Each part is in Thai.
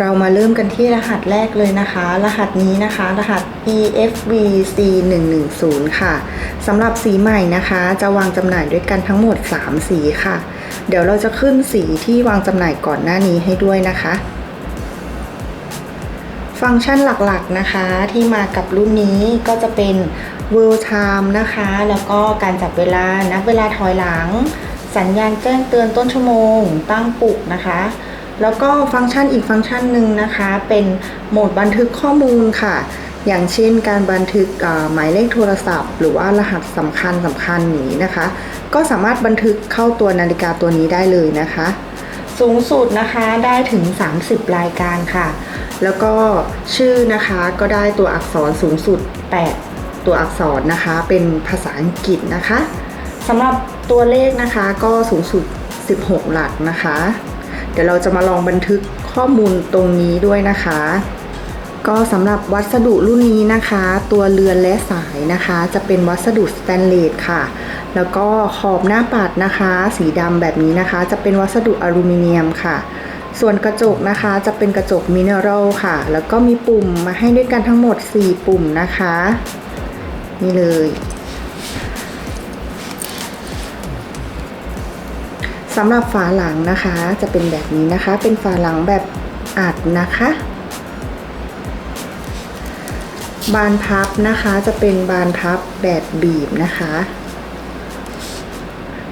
เรามาเริ่มกันที่รหัสแรกเลยนะคะ รหัสนี้นะคะ รหัส EFVC 110ค่ะสำหรับสีใหม่นะคะ จะวางจำหน่ายด้วยกันทั้งหมด 3 สีค่ะ เดี๋ยวเราจะขึ้นสีที่วางจำหน่ายก่อนหน้านี้ให้ด้วยนะคะ ฟังก์ชันหลักๆนะคะที่มากับรุ่นนี้ก็จะเป็น World Time นะคะ แล้วก็การจับเวลานับเวลาถอยหลัง สัญญาณแจ้งเตือนต้นชั่วโมง ตั้งปลุกนะคะ แล้วก็ฟังก์ชันอีกฟังก์ชันหนึ่งนะคะ เป็นโหมดบันทึกข้อมูลค่ะ อย่างเช่นการบันทึกหมายเลขโทรศัพท์ หรือว่ารหัสสำคัญสำคัญนี้นะคะ ก็สามารถบันทึกเข้าตัวนาฬิกาตัวนี้ได้เลยนะคะ สูงสุดนะคะได้ถึง 30 รายการค่ะ แล้วก็ชื่อนะคะก็ได้ตัวอักษรสูงสุด 8 ตัวอักษรนะคะ เป็นภาษาอังกฤษนะคะสำหรับตัวเลขนะคะก็สูงสุด 16 หลักนะคะ เดี๋ยวเราจะมาลองบันทึกข้อมูลตรงนี้ด้วยนะคะ ก็สำหรับวัสดุรุ่นนี้นะคะ ตัวเรือนและสายนะคะ จะเป็นวัสดุสแตนเลสค่ะ แล้วก็ขอบหน้าปัดนะคะ สีดำแบบนี้นะคะ จะเป็นวัสดุอลูมิเนียมค่ะ ส่วนกระจกนะคะจะเป็นกระจกมิเนอรัลค่ะ แล้วก็มีปุ่มมาให้ด้วยกันทั้งหมด 4 ปุ่มนะคะ นี่เลย สำหรับฝาหลังนะคะจะเป็นแบบนี้นะคะ เป็นฝาหลังแบบอัดนะคะ บานพับนะคะจะเป็นบานพับแบบบีบนะคะ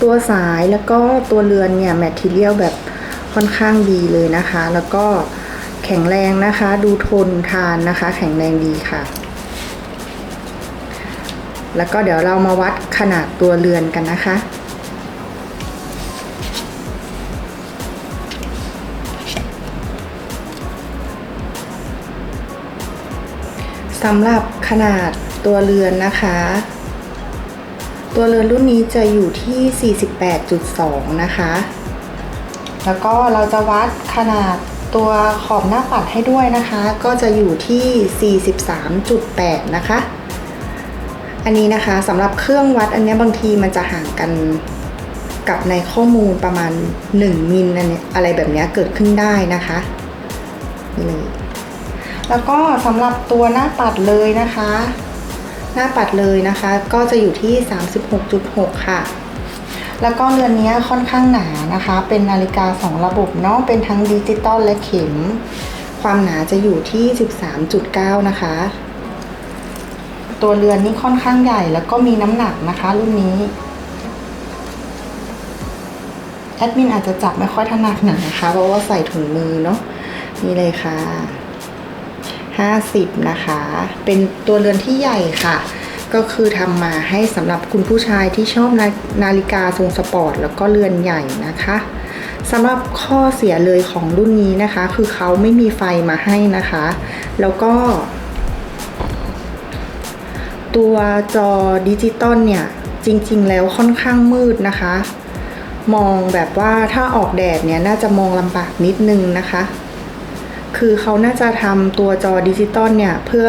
ตัวสายแล้วก็ตัวเรือนเนี่ยแมทเทียลแบบค่อนข้างดีเลยนะคะ แล้วก็แข็งแรงนะคะ ดูทนทานนะคะ แข็งแรงดีค่ะ แล้วก็เดี๋ยวเรามาวัดขนาดตัวเรือนกันนะคะ สำหรับขนาดตัวเรือนนะคะ ตัวเรือนรุ่นนี้จะอยู่ที่ 48.2 นะคะ แล้วก็เราจะวัดขนาดตัวขอบหน้าปัดให้ด้วยนะคะ ก็จะอยู่ที่ 43.8 นะคะ อันนี้นะคะสำหรับเครื่องวัดอันนี้บางทีมันจะห่างกันกับในข้อมูลประมาณ 1 มิลอันเนี้ยอะไรแบบนี้เกิดขึ้นได้นะคะนี่เลย แล้วก็สำหรับตัวหน้าปัดเลยนะคะ หน้าปัดเลยนะคะ ก็จะอยู่ที่ 36.6 ค่ะ แล้วก็เรือนนี้ค่อนข้างหนานะคะ เป็นนาฬิกา 2 ระบบเนาะเป็นทั้งดิจิตอลและเข็ม ความหนาจะอยู่ที่ 13.9 นะคะ ตัวเรือนนี้ค่อนข้างใหญ่แล้วก็มีน้ำหนักนะคะรุ่นนี้แอดมินอาจจะจับไม่ค่อยถนัดหน่อยนะคะ เพราะว่าใส่ถุงมือเนาะนี่เลยค่ะ 50 นะคะ เป็นตัวเรือนที่ใหญ่ค่ะ ก็คือทำมาให้สำหรับคุณผู้ชายที่ชอบนานาฬิกาทรงสปอร์ต แล้วก็เรือนใหญ่นะคะสำหรับข้อเสียเลยของรุ่นนี้นะคะ คือเขาไม่มีไฟมาให้นะคะ แล้วก็ ตัวจอดิจิตอลเนี่ย จริงๆ แล้วค่อนข้างมืดนะคะ มองแบบว่าถ้าออกแดดเนี่ย น่าจะมองลำบากนิดนึงนะคะ คือเขาน่าจะทำตัวจอดิจิตอลเนี่ยเพื่อ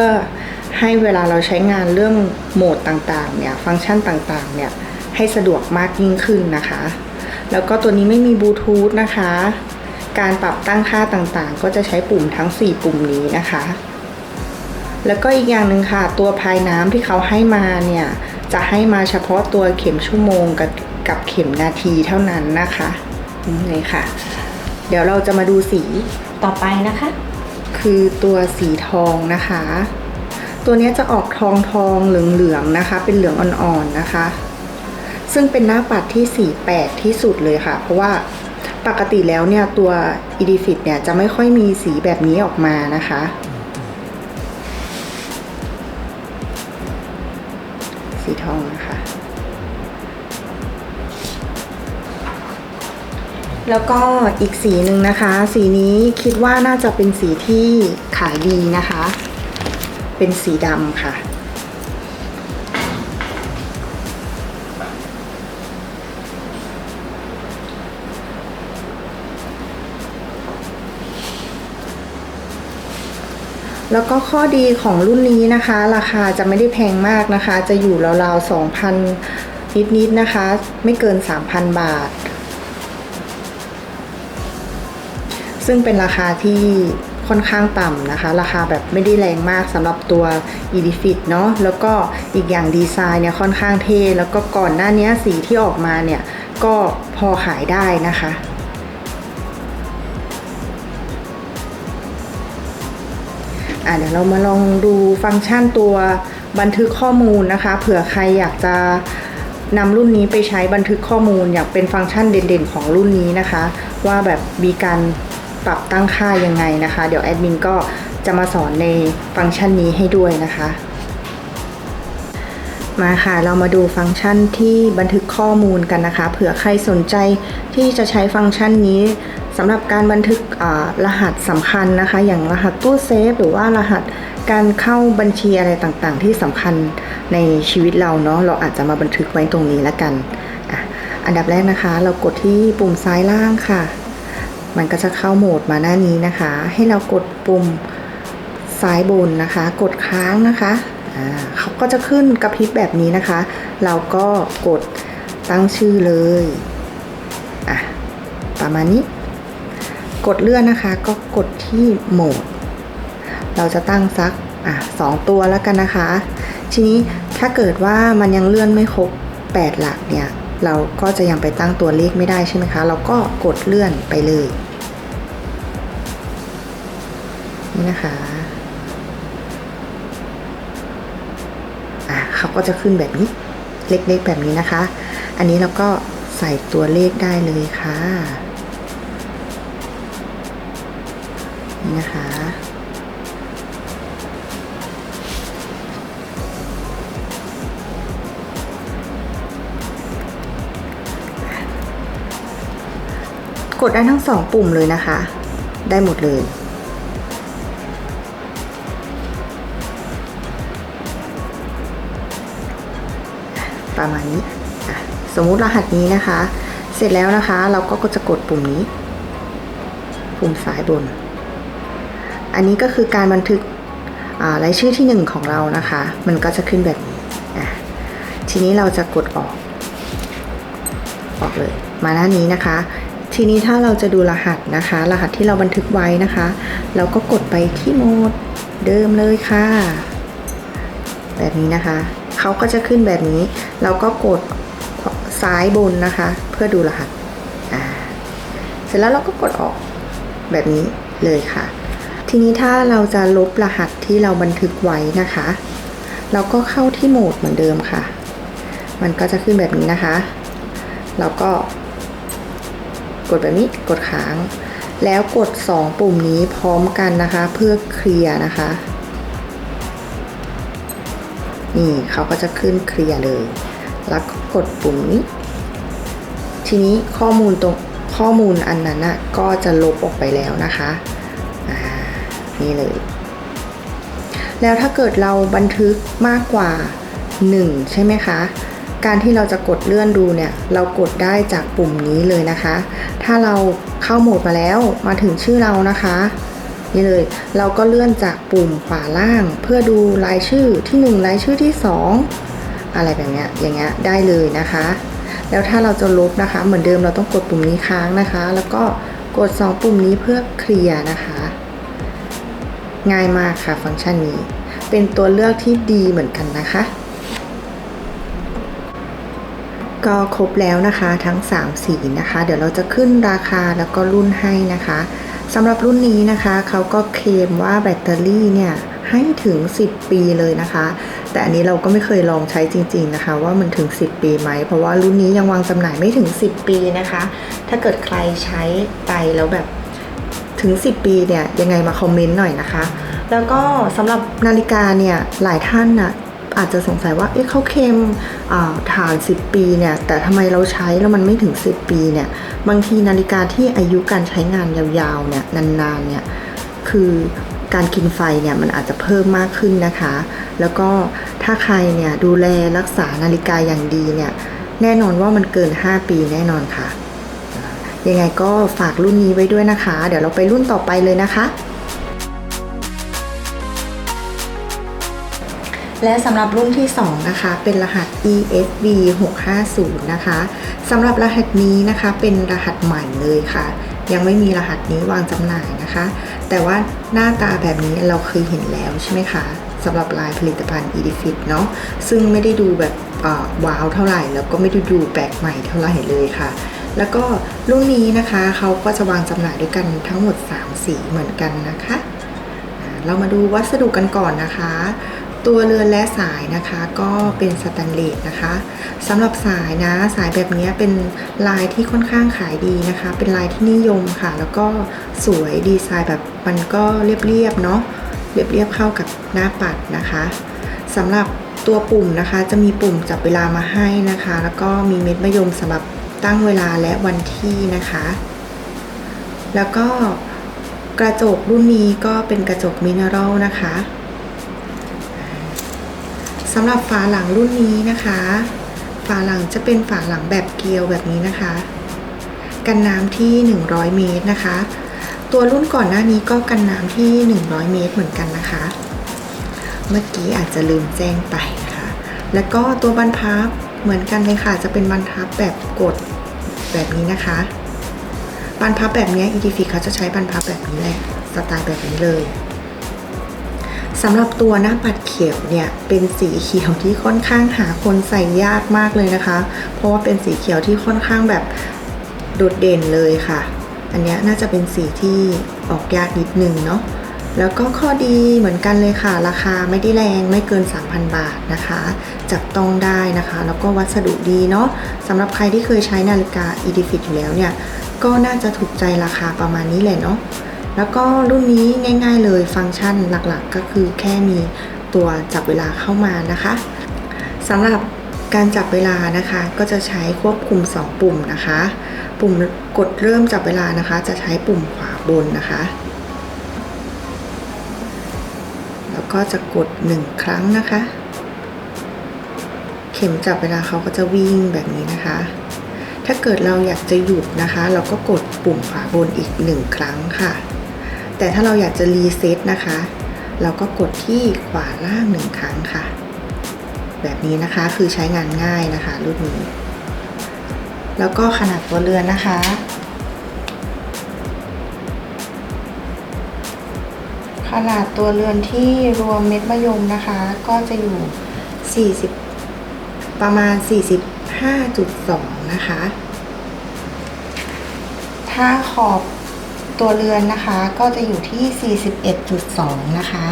ให้เวลาเราใช้งานเรื่องโหมดต่างๆเนี่ยฟังก์ชันต่างๆเนี่ยให้สะดวกมากยิ่งขึ้นนะคะ แล้วก็ตัวนี้ไม่มีบลูทูธนะคะ การปรับตั้งค่าต่างๆ ก็จะใช้ปุ่มทั้ง 4 ปุ่มนี้นะคะ แล้วก็อีกอย่างหนึ่งค่ะ ตัวพายน้ำที่เขาให้มาเนี่ยจะให้มาเฉพาะตัวเข็มชั่วโมงกับกับเข็มนาทีเท่านั้นนะคะนี่ค่ะ เดี๋ยวเราจะมาดูสีต่อไปนะคะ คือตัวสีทองนะคะ ตัวนี้จะออกทองทองเหลืองเหลืองนะคะ เป็นเหลืองอ่อนๆนะคะ ซึ่งเป็นหน้าปัดที่สีแปลกที่สุดเลยค่ะ เพราะว่าปกติแล้วเนี่ยตัว e d i f i t เนี่ยจะไม่ค่อยมีสีแบบนี้ออกมานะคะ สีทองนะ แล้วก็อีกสีหนึ่งนะคะ สีนี้คิดว่าน่าจะเป็นสีที่ขายดีนะคะ เป็นสีดำค่ะ แล้วก็ข้อดีของรุ่นนี้นะคะ ราคาจะไม่ได้แพงมากนะคะ จะอยู่ราวๆ 2,000 นิดๆนะคะ ไม่เกิน 3,000 บาท ซึ่งเป็นราคาที่ค่อนข้างต่ำนะคะ ราคาแบบไม่ได้แรงมากสำหรับตัว e d i f i t เนาะแล้วก็อีกอย่างดีไซน์เนี่ยค่อนข้างเท่แล้วก็ก่อนหน้านี้สีที่ออกมาเนี่ยก็พอขายได้นะคะอะเดี๋ยวเรามาลองดูฟังก์ชันตัวบันทึกข้อมูลนะคะ เผื่อใครอยากจะนำรุ่นนี้ไปใช้บันทึกข้อมูล อยากเป็นฟังก์ชันเด่นๆ ของรุ่นนี้นะคะ ว่าแบบมีการ ปรับตั้งค่ายังไงนะคะ เดี๋ยวแอดมินก็จะมาสอนในฟังก์ชันนี้ให้ด้วยนะคะ มาค่ะ เรามาดูฟังก์ชันที่บันทึกข้อมูลกันนะคะ เผื่อใครสนใจที่จะใช้ฟังก์ชันนี้สำหรับการบันทึกรหัสสำคัญนะคะ อย่างรหัสตู้เซฟหรือว่ารหัสการเข้าบัญชีอะไรต่างๆ ที่สำคัญในชีวิตเราเนาะเราอาจจะมาบันทึกไว้ตรงนี้แล้วกันออันดับแรกนะคะ เรากดที่ปุ่มซ้ายล่างค่ะ มันก็จะเข้าโหมดมาหน้านี้นะคะ ให้เรากดปุ่มซ้ายบนนะคะ กดค้างนะคะเขาก็จะขึ้นกระพริบแบบนี้นะคะ เราก็กดตั้งชื่อเลยอะประมาณนี้ กดเลื่อนนะคะ ก็กดที่โหมด เราจะตั้งสักอะสองตัวแล้วกันนะคะ ทีนี้ถ้าเกิดว่ามันยังเลื่อนไม่ครบ 8 หลักเนี่ย เราก็จะยังไปตั้งตัวเลขไม่ได้ใช่ไหมคะ เราก็กดเลื่อนไปเลย นี่นะคะอะเขาก็จะขึ้นแบบนี้ เล็กๆแบบนี้นะคะ อันนี้เราก็ใส่ตัวเลขได้เลยค่ะ นี่นะคะ กดได้ทั้งสองปุ่มเลยนะคะ ได้หมดเลย ประมาณนี้สมมุติรหัสนี้นะคะ เสร็จแล้วนะคะ เราก็จะกดปุ่มนี้ ปุ่มซ้ายบน อันนี้ก็คือการบันทึกอ่ารายชื่อที่หนึ่งของเรานะคะ มันก็จะขึ้นแบบนี้ทีนี้เราจะกดออก ออกเลย มาหน้านี้นะคะ ทีนี้ถ้าเราจะดูรหัสนะคะ รหัสที่เราบันทึกไว้นะคะ เราก็กดไปที่โหมดเดิมเลยค่ะ แบบนี้นะคะเขาก็จะขึ้นแบบนี้ เราก็กดซ้ายบนนะคะ เพื่อดูรหัสเสร็จแล้วเราก็กดออกแบบนี้เลยค่ะ ทีนี้ถ้าเราจะลบรหัสที่เราบันทึกไว้นะคะ เราก็เข้าที่โหมดเหมือนเดิมค่ะ มันก็จะขึ้นแบบนี้นะคะเราก็ กดแบบนี้กดค้าง แล้วกด 2 ปุ่มนี้พร้อมกันนะคะ เพื่อเคลียร์นะคะ นี่เขาก็จะขึ้นเคลียร์เลย แล้วก็กดปุ่มนี้ ทีนี้ข้อมูลตรงข้อมูลอันนั้นนะก็จะลบออกไปแล้วนะคะนี่เลย แล้วถ้าเกิดเราบันทึกมากกว่า 1 ใช่ไหมคะ การที่เราจะกดเลื่อนดูเนี่ย เรากดได้จากปุ่มนี้เลยนะคะ ถ้าเราเข้าโหมดมาแล้วมาถึงชื่อเรานะคะ นี่เลย เราก็เลื่อนจากปุ่มขวาล่าง เพื่อดูรายชื่อที่1รายชื่อที่ 2 อะไรแบบเนี้ยอย่างเงี้ยได้เลยนะคะ แล้วถ้าเราจะลบนะคะ เหมือนเดิมเราต้องกดปุ่มนี้ค้างนะคะ แล้วก็กด 2 ปุ่มนี้เพื่อเคลียร์นะคะ ง่ายมากค่ะฟังก์ชันนี้ เป็นตัวเลือกที่ดีเหมือนกันนะคะ ก็ครบแล้วนะคะทั้ง 3 สีนะคะ เดี๋ยวเราจะขึ้นราคาแล้วก็รุ่นให้นะคะสำหรับรุ่นนี้นะคะเขาก็เคลมว่าแบตเตอรี่เนี่ยให้ถึง 10 ปีเลยนะคะ แต่อันนี้เราก็ไม่เคยลองใช้จริง ๆนะคะ ว่ามันถึง 10 ปีไหม เพราะว่ารุ่นนี้ยังวางจำหน่ายไม่ถึง 10 ปีนะคะ ถ้าเกิดใครใช้ไปแล้วแบบถึง 10 ปีเนี่ยยังไงมาคอมเมนต์หน่อยนะคะ แล้วก็สำหรับนาฬิกาเนี่ยหลายท่านน่ะ อาจจะสงสัยว่า เอ๊ะเขาเคลมฐาน 10 ปีเนี่ย แต่ทำไมเราใช้แล้วมันไม่ถึง 10 ปีเนี่ย บางทีนาฬิกาที่อายุการใช้งานยาวๆเนี่ย นานๆเนี่ย คือการกินไฟเนี่ยมันอาจจะเพิ่มมากขึ้นนะคะ แล้วก็ถ้าใครเนี่ยดูแลรักษานาฬิกาอย่างดีเนี่ย แน่นอนว่ามันเกิน 5 ปีแน่นอนค่ะ ยังไงก็ฝากรุ่นนี้ไว้ด้วยนะคะ เดี๋ยวเราไปรุ่นต่อไปเลยนะคะ และสำหรับรุ่นที่ 2 นะคะ เป็นรหัส ESB 650นะคะสำหรับรหัสนี้นะคะเป็นรหัสใหม่เลยค่ะ ยังไม่มีรหัสนี้วางจำหน่ายนะคะ แต่ว่าหน้าตาแบบนี้เราเคยเห็นแล้วใช่ไหมคะสำหรับลายผลิตภัณฑ์ e d i f i t เนาะซึ่งไม่ได้ดูแบบว้าวเท่าไหร่แล้วก็ไม่ได้ดูแปลกใหม่เท่าไหร่เลยค่ะ แล้วก็รุ่นนี้นะคะเขาก็จะวางจำหน่ายด้วยกันทั้งหมด 3 สีเหมือนกันนะคะ เรามาดูวัสดุกันก่อนนะคะ ตัวเรือนและสายนะคะก็เป็นสแตนเลสนะคะสำหรับสายนะสายแบบนี้เป็นลายที่ค่อนข้างขายดีนะคะ เป็นลายที่นิยมค่ะ แล้วก็สวยดีไซน์แบบมันก็เรียบๆเนาะเรียบๆเข้ากับหน้าปัดนะคะสำหรับตัวปุ่มนะคะจะมีปุ่มจับเวลามาให้นะคะ แล้วก็มีเม็ดมะยมสำหรับตั้งเวลาและวันที่นะคะ แล้วก็กระจกรุ่นนี้ก็เป็นกระจกมิเนอรัลนะคะำหรับฝาหลังรุ่นนี้นะคะ ฝาหลังจะเป็นฝาหลังแบบเกลียวแบบนี้นะคะ กันน้ำที่ 100 เมตรนะคะ ตัวรุ่นก่อนหน้านี้ก็กันน้ำที่ 100 เมตรเหมือนกันนะคะ เมื่อกี้อาจจะลืมแจ้งไปนะคะแล้วก็ตัวบรรพับเหมือนกันเลยค่ะ จะเป็นบรรพับแบบกดแบบนี้นะคะ บรรพับแบบนี้ e d f เขาจะใช้บรรพับแบบนี้แหละ สไตล์แบบนี้เลย สำหรับตัวหน้าปัดเขียวเนี่ยเป็นสีเขียวที่ค่อนข้างหาคนใส่ยากมากเลยนะคะ เพราะว่าเป็นสีเขียวที่ค่อนข้างแบบโดดเด่นเลยค่ะ อันนี้น่าจะเป็นสีที่ออกยากนิดนึงเนาะแล้วก็ข้อดีเหมือนกันเลยค่ะ ราคาไม่ได้แรงไม่เกิน 3,000 บาทนะคะ จับต้องได้นะคะ แล้วก็วัสดุดีเนาะสำหรับใครที่เคยใช้นาฬิกา e d i f i t อยู่แล้วเนี่ย ก็น่าจะถูกใจราคาประมาณนี้แหละเนาะ แล้วก็รุ่นนี้ง่าย ๆ เลยฟังก์ชันหลักๆ ก็คือแค่มีตัวจับเวลาเข้ามานะคะสำหรับการจับเวลานะคะก็จะใช้ควบคุม 2 ปุ่มนะคะ ปุ่มกดเริ่มจับเวลานะคะ จะใช้ปุ่มขวาบนนะคะ แล้วก็จะกด 1 ครั้งนะคะ เข็มจับเวลาเขาก็จะวิ่งแบบนี้นะคะ ถ้าเกิดเราอยากจะหยุดนะคะ เราก็กดปุ่มขวาบนอีกหนึ่งครั้งค่ะ แต่ถ้าเราอยากจะรีเซ็ตนะคะ เราก็กดที่ขวาล่างหนึ่งครั้งค่ะ แบบนี้นะคะคือใช้งานง่ายนะคะ รุ่นนี้ แล้วก็ขนาดตัวเรือนนะคะ ขนาดตัวเรือนที่รวมเม็ดมะยมนะคะ ก็จะอยู่ 40 ประมาณ 45.2 นะคะ ถ้าขอบ ตัวเรือนนะคะก็จะอยู่ที่ 41.2 นะคะ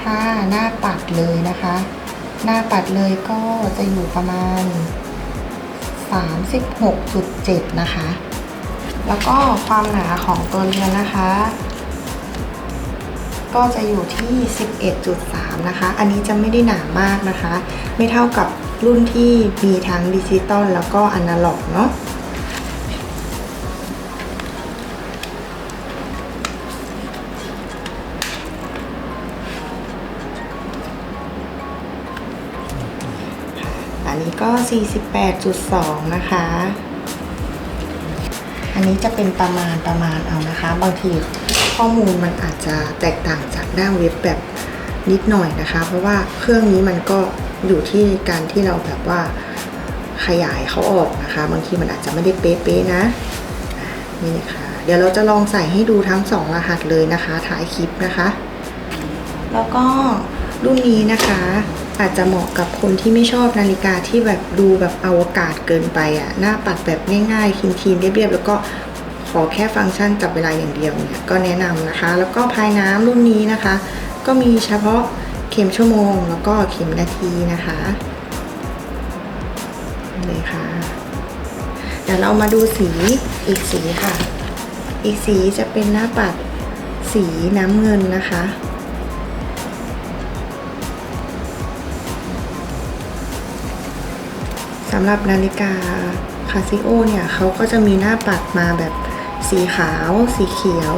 ถ้าหน้าปัดเลยนะคะ หน้าปัดเลยก็จะอยู่ประมาณ 36.7 นะคะ แล้วก็ความหนาของตัวเรือนนะคะ ก็จะอยู่ที่ 11.3 นะคะ อันนี้จะไม่ได้หนามากนะคะ ไม่เท่ากับรุ่นที่มีทั้งดิจิตอลแล้วก็อนาล็อกเนาะ ก็ 48.2 นะคะ อันนี้จะเป็นประมาณประมาณเอานะคะ บางทีข้อมูลมันอาจจะแตกต่างจากหน้าเว็บแบบนิดหน่อยนะคะ เพราะว่าเครื่องนี้มันก็อยู่ที่การที่เราแบบว่าขยายเขาออกนะคะ บางทีมันอาจจะไม่ได้เป๊ะๆนะอะนี่นะคะเดี๋ยวเราจะลองใส่ให้ดูทั้งสองรหัสเลยนะคะท้ายคลิปนะคะ แล้วก็รุ่นนี้นะคะ อาจจะเหมาะกับคนที่ไม่ชอบนาฬิกาที่แบบดูแบบอวกาศเกินไปอะ่ะ หน้าปัดแบบง่ายๆคีนคีนๆเรียบๆแล้วก็ขอแค่ฟังก์ชันจับเวลาอย่างเดียวเนี่ยก็แนะนำนะคะ แล้วก็ภายน้ำรุ่นนี้นะคะ ก็มีเฉพาะเข็มชั่วโมง แล้วก็เข็มนาทีนะคะเลยค่ะเดี๋ยวเรามาดูสีอีกสีค่ะ อีกสีจะเป็นหน้าปัดสีน้ำเงินนะคะำหรับนาฬิกาคาซิโอเนี่ยเขาก็จะมีหน้าปัดมาแบบสีขาว สีเขียว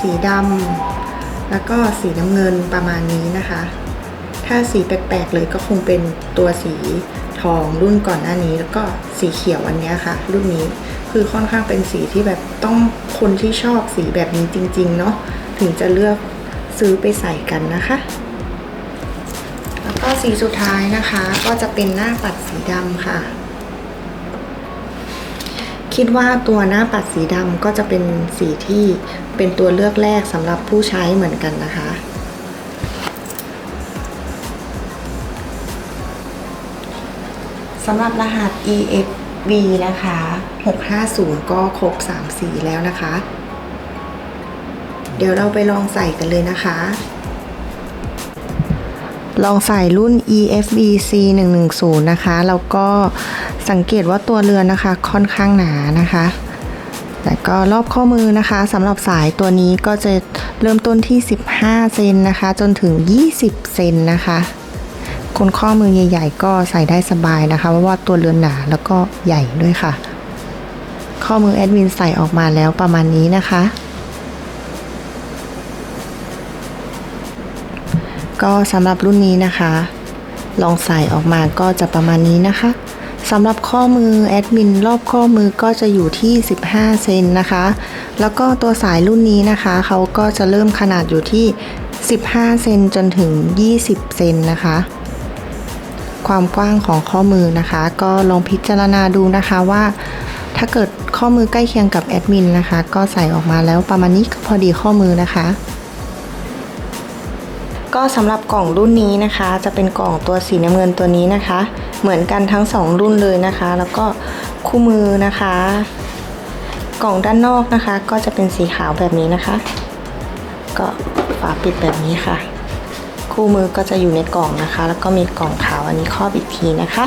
สีดำแล้วก็สีน้ำเงินประมาณนี้นะคะ ถ้าสีแปลกๆเลยก็คงเป็นตัวสีทองรุ่นก่อนหน้านี้ แล้วก็สีเขียวอันนี้ค่ะ รุ่นนี้คือค่อนข้างเป็นสีที่แบบต้องคนที่ชอบสีแบบนี้จริง ๆ เนาะถึงจะเลือกซื้อไปใส่กันนะคะ สีสุดท้ายนะคะ ก็จะเป็นหน้าปัดสีดำค่ะ คิดว่าตัวหน้าปัดสีดำก็จะเป็นสีที่เป็นตัวเลือกแรกสำหรับผู้ใช้เหมือนกันนะคะ สำหรับรหัส EFV นะคะ 650 ก็ครบ 3 สีแล้วนะคะ เดี๋ยวเราไปลองใส่กันเลยนะคะ ลองใส่รุ่น EFB C110 นะคะ แล้วก็สังเกตว่าตัวเรือนนะคะค่อนข้างหนานะคะ แต่ก็รอบข้อมือนะคะสำหรับสายตัวนี้ก็จะเริ่มต้นที่ 15 เซนนะคะ จนถึง 20 เซนนะคะคนข้อมือใหญ่ ๆ ก็ใส่ได้สบายนะคะเพราะว่าตัวเรือนหนาแล้วก็ใหญ่ด้วยค่ะ ข้อมือแอดมินใส่ออกมาแล้วประมาณนี้นะคะ ก็สำหรับรุ่นนี้นะคะ ลองใส่ออกมาก็จะประมาณนี้นะคะสำหรับข้อมือแอดมินรอบข้อมือก็จะอยู่ที่ 15 เซนนะคะ แล้วก็ตัวสายรุ่นนี้นะคะ เขาก็จะเริ่มขนาดอยู่ที่ 15 เซนจนถึง 20 เซนนะคะ ความกว้างของข้อมือนะคะ ก็ลองพิจารณาดูนะคะว่า ถ้าเกิดข้อมือใกล้เคียงกับแอดมินนะคะ ก็ใส่ออกมาแล้วประมาณนี้ก็พอดีข้อมือนะคะ ก็สำหรับกล่องรุ่นนี้นะคะ จะเป็นกล่องตัวสีน้ำเงินตัวนี้นะคะ เหมือนกันทั้ง 2 รุ่นเลยนะคะ แล้วก็คู่มือนะคะ กล่องด้านนอกนะคะ ก็จะเป็นสีขาวแบบนี้นะคะ ก็ฝาปิดแบบนี้ค่ะ คู่มือก็จะอยู่ในกล่องนะคะ แล้วก็มีกล่องขาวอันนี้ครอบอีกทีนะคะ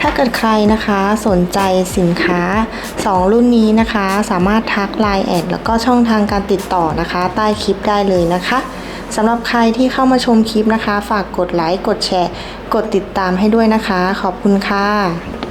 ถ้าเกิดใครนะคะสนใจสินค้า 2 รุ่นนี้นะคะ สามารถทัก Line แอดแล้วก็ช่องทางการติดต่อนะคะ ใต้คลิปได้เลยนะคะ สำหรับใครที่เข้ามาชมคลิปนะคะ ฝากกดไลค์ กดแชร์ กดติดตามให้ด้วยนะคะ ขอบคุณค่ะ